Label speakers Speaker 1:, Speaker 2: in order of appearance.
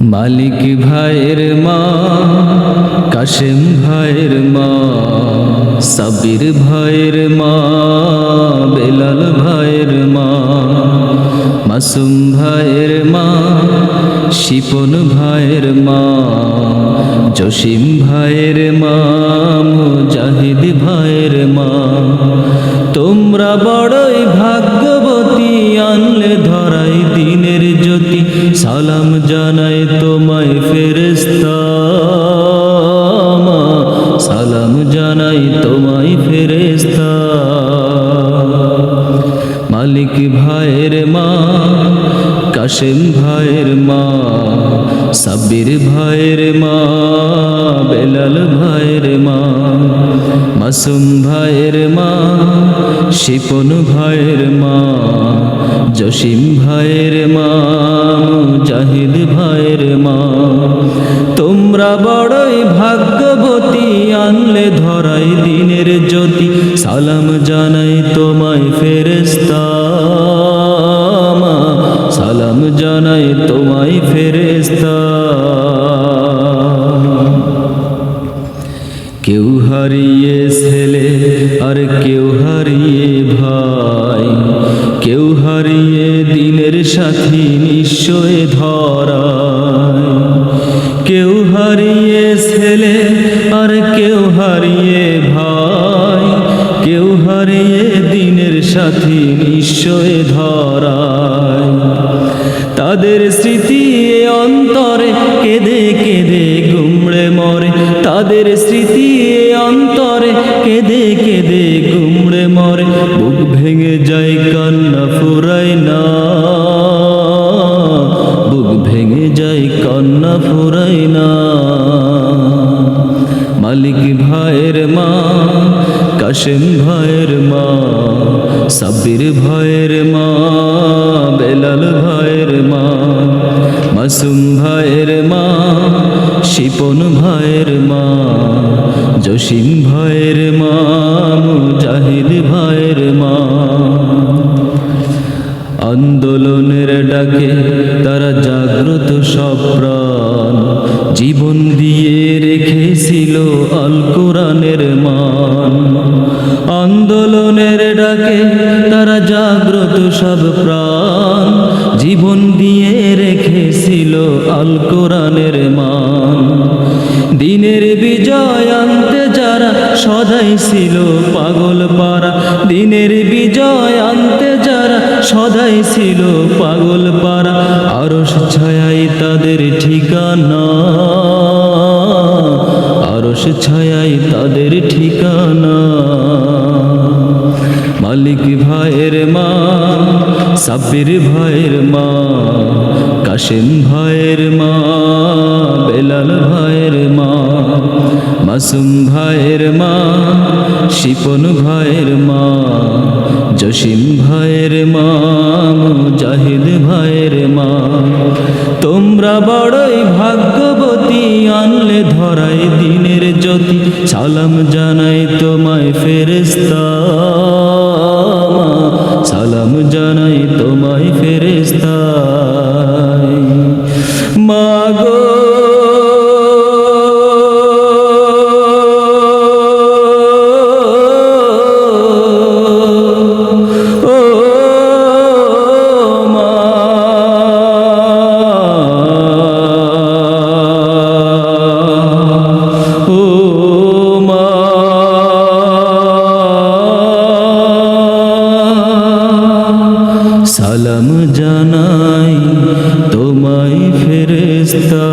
Speaker 1: মালিক ভাইয়ের মা, কাশেম ভাইয়ের মা, সাবির ভাইয়ের মা, বেলাল ভাইয়ের মা, মাসুম ভাইয়ের মা, শিপন ভাইয়ের মা, জসিম ভাইয়ের মা, মুজাহিদ ভাইয়ের মা। তোমরা বড়ই ভাগ্যবতী, আনলে ধরাই দিনের জ্যোতি। সালাম জানাই তোমায় ফেরেস্তা সালাম জানাই তোমায় ফেরেস্তা মালিক ভাইয়ের মা, কাশেম ভাইয়ের মা, সাব্বির ভাইয়ের মা, বেলাল ভাইয়ের মা, মাসুম ভাইয়ের মা, শিপন ভাইয়ের মা। জসিম ভাইয়ের মা, জাহিদ ভাইয়ের মা। তোমরা বড়ই ভাগ্যবতী, আনলে ধরাই দিনের জ্যোতি। সালাম জানাই তোমায় ফেরেস্তা সালাম জানাই তোমায় ফেরেস্তা কেউ হারিয়ে ছেলে, আর কেউ নিশ্চয় ধরায়। কেউ হারিয়ে ছেলে আর কেউ হারিয়ে ভাই। কেউ হারিয়ে দিনের সাথী নিশ্চয় ধরায়। তাদের স্মৃতি অন্তরে কেঁদে কেঁদে গুমড়ে মরে। তাদের স্মৃতি অন্তরে কেঁদে কেঁদে গুমড়ে মরে। বুক ভেঙে যায় কান্না, ফুরায় না কান্না ফুরায় না মালিক ভাইয়ের মা, কাশেম ভাইয়ের মা, সাব্বির ভাইয়ের মা, বেলাল ভাইয়ের মা, মাসুম ভাইয়ের মা, শিপন ভাইয়ের মা, জসিম ভাইয়ের আন্দোলনের ডাকে তারা জাগ্রত সব প্রাণ জীবন দিয়ে রেখেছিল আল কোরআনের মান। আন্দোলনের ডাকে তারা জাগ্রত সব প্রাণ জীবন দিয়ে রেখেছিল আল কোরআনের মান। দিনের বিজয় আনতে যারা সদাই ছিল পাগল পারা দিনের বিজয় আনতে সদাই ছিল পাগল পাড়া আরস ছায়াই তাদের ঠিকানা। আরস ছায়াই তাদের ঠিকানা। মালিক ভাইয়ের মা, সাব্বির ভাইয়ের মা কাশেম ভাইয়ের মা, বেলাল ভাইয়ের মা, মাসুম ভাইয়ের মা, শিপন ভাইয়ের মা, জসিম ভাইয়ের মা। তোমরা বড়ই ভাগ্যবতী, আনলে ধরাই দিনের জ্যোতি। সালাম জানাই তোমায় ফেরেস্তা সালাম জানাই তোমায় ফেরেস্তা জানাই তোমায় ফেরেস্তা